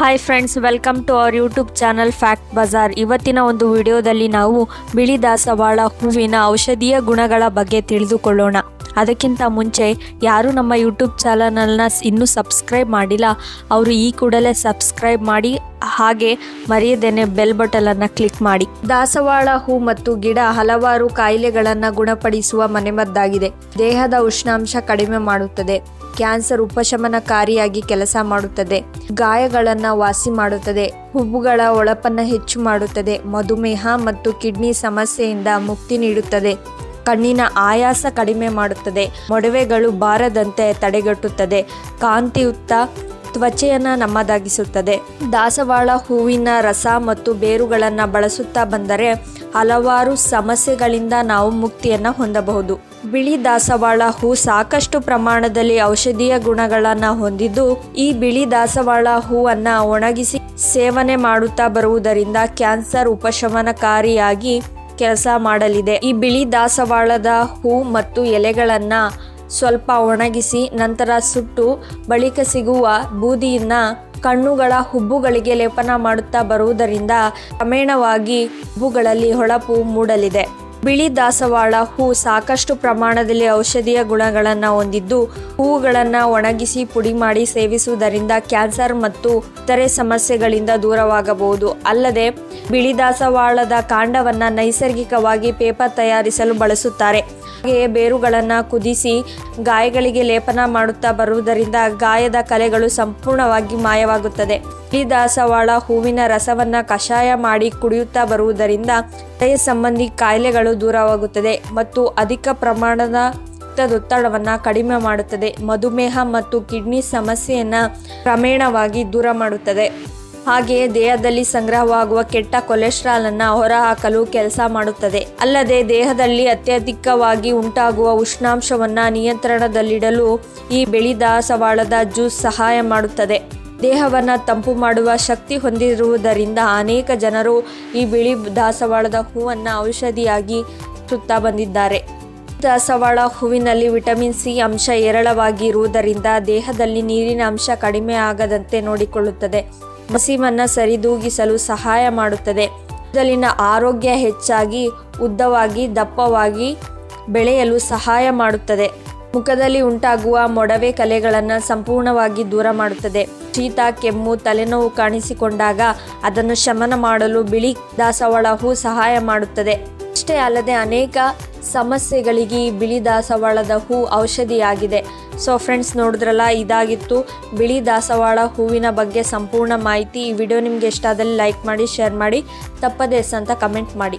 Hi friends welcome to our YouTube channel fact Bazaar ಇವತ್ತಿನ ಒಂದು ವಿಡಿಯೋದಲ್ಲಿ ನಾವು ಬಿಳಿ ದಾಸವಾಳ ಹೂವಿನ ಔಷಧೀಯ ಗುಣಗಳ ಬಗ್ಗೆ ತಿಳಿದುಕೊಳ್ಳೋಣ. ಅದಕ್ಕಿಂತ ಮುಂಚೆ ಯಾರು ನಮ್ಮ ಯೂಟ್ಯೂಬ್ ಚಾನಲ್ನ ಇನ್ನೂ ಸಬ್ಸ್ಕ್ರೈಬ್ ಮಾಡಿಲ್ಲ, ಅವರು ಈ ಕೂಡಲೇ ಸಬ್ಸ್ಕ್ರೈಬ್ ಮಾಡಿ, ಹಾಗೆ ಮರೆಯದೇನೆ ಬೆಲ್ ಬಟನನ್ನು ಕ್ಲಿಕ್ ಮಾಡಿ. ದಾಸವಾಳ ಹೂ ಮತ್ತು ಗಿಡ ಹಲವಾರು ಕಾಯಿಲೆಗಳನ್ನು ಗುಣಪಡಿಸುವ ಮನೆಮದ್ದಾಗಿದೆ. ದೇಹದ ಉಷ್ಣಾಂಶ ಕಡಿಮೆ ಮಾಡುತ್ತದೆ. ಕ್ಯಾನ್ಸರ್ ಉಪಶಮನಕಾರಿಯಾಗಿ ಕೆಲಸ ಮಾಡುತ್ತದೆ. ಗಾಯಗಳನ್ನು ವಾಸಿ ಮಾಡುತ್ತದೆ. ಹುಬ್ಬುಗಳ ಒಳಪನ್ನ ಹೆಚ್ಚು ಮಾಡುತ್ತದೆ. ಮಧುಮೇಹ ಮತ್ತು ಕಿಡ್ನಿ ಸಮಸ್ಯೆಯಿಂದ ಮುಕ್ತಿ ನೀಡುತ್ತದೆ. ಕಣ್ಣಿನ ಆಯಾಸ ಕಡಿಮೆ ಮಾಡುತ್ತದೆ. ಮೊಡವೆಗಳು ಬಾರದಂತೆ ತಡೆಗಟ್ಟುತ್ತದೆ. ಕಾಂತಿಯುಕ್ತ ತ್ವಚೆಯನ್ನು ನಮ್ಮದಾಗಿಸುತ್ತದೆ. ದಾಸವಾಳ ಹೂವಿನ ರಸ ಮತ್ತು ಬೇರುಗಳನ್ನು ಬಳಸುತ್ತಾ ಬಂದರೆ ಹಲವಾರು ಸಮಸ್ಯೆಗಳಿಂದ ನಾವು ಮುಕ್ತಿಯನ್ನು ಹೊಂದಬಹುದು. ಬಿಳಿ ದಾಸವಾಳ ಹೂ ಸಾಕಷ್ಟು ಪ್ರಮಾಣದಲ್ಲಿ ಔಷಧೀಯ ಗುಣಗಳನ್ನು ಹೊಂದಿದ್ದು, ಈ ಬಿಳಿ ದಾಸವಾಳ ಹೂವನ್ನು ಒಣಗಿಸಿ ಸೇವನೆ ಮಾಡುತ್ತಾ ಬರುವುದರಿಂದ ಕ್ಯಾನ್ಸರ್ ಉಪಶಮನಕಾರಿಯಾಗಿ ಕೆಲಸ ಮಾಡಲಿದೆ. ಈ ಬಿಳಿ ದಾಸವಾಳದ ಹೂ ಮತ್ತು ಎಲೆಗಳನ್ನ ಸ್ವಲ್ಪ ಒಣಗಿಸಿ ನಂತರ ಸುಟ್ಟು ಬಳಿಕ ಸಿಗುವ ಬೂದಿಯನ್ನ ಕಣ್ಣುಗಳ ಹುಬ್ಬುಗಳಿಗೆ ಲೇಪನ ಮಾಡುತ್ತಾ ಬರುವುದರಿಂದ ಕ್ರಮೇಣವಾಗಿ ಹುಬ್ಬುಗಳಲ್ಲಿ ಹೊಳಪು ಮೂಡಲಿದೆ. ಬಿಳಿ ದಾಸವಾಳ ಹೂ ಸಾಕಷ್ಟು ಪ್ರಮಾಣದಲ್ಲಿ ಔಷಧೀಯ ಗುಣಗಳನ್ನು ಹೊಂದಿದ್ದು ಹೂವುಗಳನ್ನು ಒಣಗಿಸಿ ಪುಡಿ ಮಾಡಿ ಸೇವಿಸುವುದರಿಂದ ಕ್ಯಾನ್ಸರ್ ಮತ್ತು ಇತರೆ ಸಮಸ್ಯೆಗಳಿಂದ ದೂರವಾಗಬಹುದು. ಅಲ್ಲದೆ, ಬಿಳಿ ದಾಸವಾಳದ ಕಾಂಡವನ್ನು ನೈಸರ್ಗಿಕವಾಗಿ ಪೇಪರ್ ತಯಾರಿಸಲು ಬಳಸುತ್ತಾರೆ. ಹಾಗೆಯೇ ಬೇರುಗಳನ್ನು ಕುದಿಸಿ ಗಾಯಗಳಿಗೆ ಲೇಪನ ಮಾಡುತ್ತಾ ಬರುವುದರಿಂದ ಗಾಯದ ಕಲೆಗಳು ಸಂಪೂರ್ಣವಾಗಿ ಮಾಯವಾಗುತ್ತದೆ. ಈ ದಾಸವಾಳ ಹೂವಿನ ರಸವನ್ನ ಕಷಾಯ ಮಾಡಿ ಕುಡಿಯುತ್ತಾ ಬರುವುದರಿಂದ ಹೃದಯ ಸಂಬಂಧಿ ಕಾಯಿಲೆಗಳು ದೂರವಾಗುತ್ತದೆ ಮತ್ತು ಅಧಿಕ ಪ್ರಮಾಣದ ರಕ್ತದೊತ್ತಡವನ್ನು ಕಡಿಮೆ ಮಾಡುತ್ತದೆ. ಮಧುಮೇಹ ಮತ್ತು ಕಿಡ್ನಿ ಸಮಸ್ಯೆಯನ್ನು ಕ್ರಮೇಣವಾಗಿ ದೂರ ಮಾಡುತ್ತದೆ. ಹಾಗೆಯೇ ದೇಹದಲ್ಲಿ ಸಂಗ್ರಹವಾಗುವ ಕೆಟ್ಟ ಕೊಲೆಸ್ಟ್ರಾಲ್ ಅನ್ನ ಹೊರಹಾಕಲು ಕೆಲಸ ಮಾಡುತ್ತದೆ. ಅಲ್ಲದೆ ದೇಹದಲ್ಲಿ ಅತ್ಯಧಿಕವಾಗಿ ಉಂಟಾಗುವ ಉಷ್ಣಾಂಶವನ್ನ ನಿಯಂತ್ರಣದಲ್ಲಿಡಲು ಈ ಬಿಳಿ ದಾಸವಾಳದ ಜ್ಯೂಸ್ ಸಹಾಯ ಮಾಡುತ್ತದೆ. ದೇಹವನ್ನು ತಂಪು ಮಾಡುವ ಶಕ್ತಿ ಹೊಂದಿರುವುದರಿಂದ ಅನೇಕ ಜನರು ಈ ಬಿಳಿ ದಾಸವಾಳದ ಹೂವನ್ನು ಔಷಧಿಯಾಗಿ ಸುತ್ತಾ ಬಂದಿದ್ದಾರೆ. ದಾಸವಾಳ ಹೂವಿನಲ್ಲಿ ವಿಟಮಿನ್ ಸಿ ಅಂಶ ಹೇರಳವಾಗಿ ಇರುವುದರಿಂದ ದೇಹದಲ್ಲಿ ನೀರಿನ ಅಂಶ ಕಡಿಮೆ ಆಗದಂತೆ ನೋಡಿಕೊಳ್ಳುತ್ತದೆ. ಹಸಿವನ್ನು ಸರಿದೂಗಿಸಲು ಸಹಾಯ ಮಾಡುತ್ತದೆ. ಕೂದಲಿನ ಆರೋಗ್ಯ ಹೆಚ್ಚಾಗಿ, ಉದ್ದವಾಗಿ, ದಪ್ಪವಾಗಿ ಬೆಳೆಯಲು ಸಹಾಯ ಮಾಡುತ್ತದೆ. ಮುಖದಲ್ಲಿ ಉಂಟಾಗುವ ಮೊಡವೆ ಕಲೆಗಳನ್ನು ಸಂಪೂರ್ಣವಾಗಿ ದೂರ ಮಾಡುತ್ತದೆ. ಶೀತ, ಕೆಮ್ಮು, ತಲೆನೋವು ಕಾಣಿಸಿಕೊಂಡಾಗ ಅದನ್ನು ಶಮನ ಮಾಡಲು ಬಿಳಿ ದಾಸವಾಳ ಸಹಾಯ ಮಾಡುತ್ತದೆ. ಅಷ್ಟೇ ಅಲ್ಲದೆ ಅನೇಕ ಸಮಸ್ಯೆಗಳಿಗೆ ಬಿಳಿ ದಾಸವಾಳದ ಹೂ ಔಷಧಿಯಾಗಿದೆ. ಸೊ ಫ್ರೆಂಡ್ಸ್ ನೋಡಿದ್ರಲ್ಲ, ಇದಾಗಿತ್ತು ಬಿಳಿ ದಾಸವಾಳ ಹೂವಿನ ಬಗ್ಗೆ ಸಂಪೂರ್ಣ ಮಾಹಿತಿ. ಈ ವಿಡಿಯೋ ನಿಮಗೆ ಇಷ್ಟ ಆದಲ್ಲಿ ಲೈಕ್ ಮಾಡಿ, ಶೇರ್ ಮಾಡಿ. ತಪ್ಪದೆ ಅಂತ ಕಮೆಂಟ್ ಮಾಡಿ.